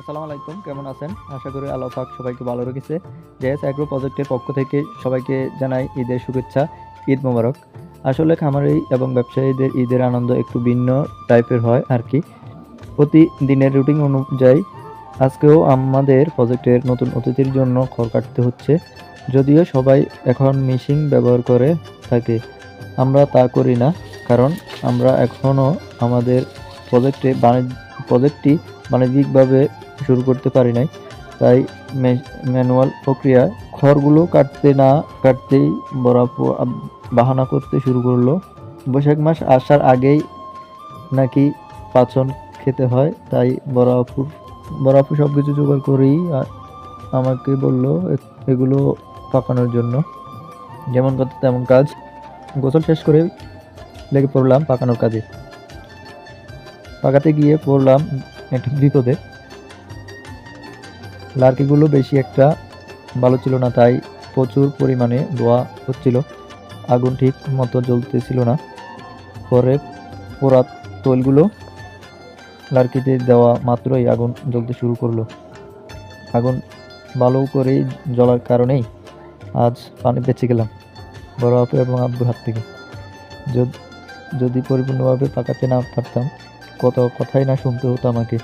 আসসালামু আলাইকুম, কেমন আছেন? আশা করি আল্লাহ পাক সবাইকে ভালো রেখেছে। জেএস অ্যাগ্রো প্রজেক্টের পক্ষ থেকে সবাইকে জানাই ঈদের শুভেচ্ছা, ঈদ মোবারক। আসলে খামারি এবং ব্যবসায়ীদের ঈদের আনন্দ একটু ভিন্ন টাইপের হয় আর কি। প্রতিদিনের রুটিন অনুযায়ী আজকেও আমাদের প্রজেক্টের নতুন অতিথির জন্য খড় কাটতে হচ্ছে। যদিও সবাই এখন মেশিন ব্যবহার করে থাকে। আমরা তা করি না, কারণ আমরা এখনও আমাদের প্রজেক্টে বাণিজ্য প্রজেক্টটি বাণিজ্যিকভাবে শুরু করতে পারি নাই। তাই ম্যানুয়াল প্রক্রিয়ায় খড়গুলো কাটতে না কাটতেই বরাপু বাহানা করতে শুরু করল। বৈশাখ মাস আসার আগেই নাকি পাচন খেতে হয়, তাই বরাপুর বরাপু সব কিছু জোগাড় করেই আমাকে বলল এগুলো পাকানোর জন্য। যেমন কথা, তেমন কাজ। গোসল শেষ করে লেগে পড়লাম পাকানোর কাজে। পাকাতে গিয়ে পড়লাম একটা বিপদে লার্কিগুলো বেশি একটা ভালো ছিল না, তাই প্রচুর পরিমাণে ধোয়া হচ্ছিল। আগুন ঠিক মতো জ্বলতেছিল না। পরে পোড়া তৈলগুলো লার্কিতে দেওয়া মাত্রই আগুন জ্বলতে শুরু করল। আগুন ভালো করেই জ্বলার কারণেই আজ পানি বেঁচে গেলাম, বড় আপু এবং আব্বুর হাত থেকে। যদি পরিপূর্ণভাবে পাকাতে না পারতাম, কত কথাই না শুনতে হতো আমাকে।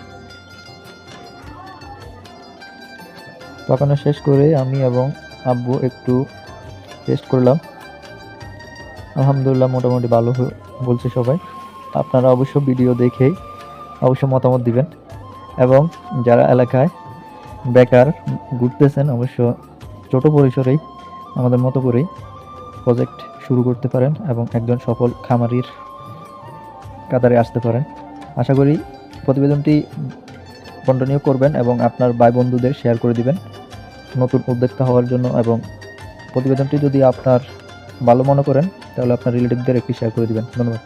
পাকানো শেষ করে আমি এবং আব্বু একটু টেস্ট করলাম। আলহামদুলিল্লাহ মোটামুটি ভালো বলছে সবাই। আপনারা অবশ্য ভিডিও দেখেই অবশ্য মতামত দিবেন। এবং যারা এলাকায় বেকার ঘুরতেছেন, অবশ্য ছোট পরিসরেই, আমাদের মতো করেই প্রজেক্ট শুরু করতে পারেন এবং একজন সফল খামারির কাতারে আসতে পারেন। আশা করি প্রতিবেদনটি কন্টিনিউ করবেন এবং আপনার ভাই বন্ধুদের শেয়ার করে দিবেন নতুন উদ্যোক্তা হওয়ার জন্য এবং প্রতিবেদনটি যদি আপনার ভালো মনে করেন, তাহলে আপনার রিলেটিভদের একটি শেয়ার করে দিবেন। ধন্যবাদ।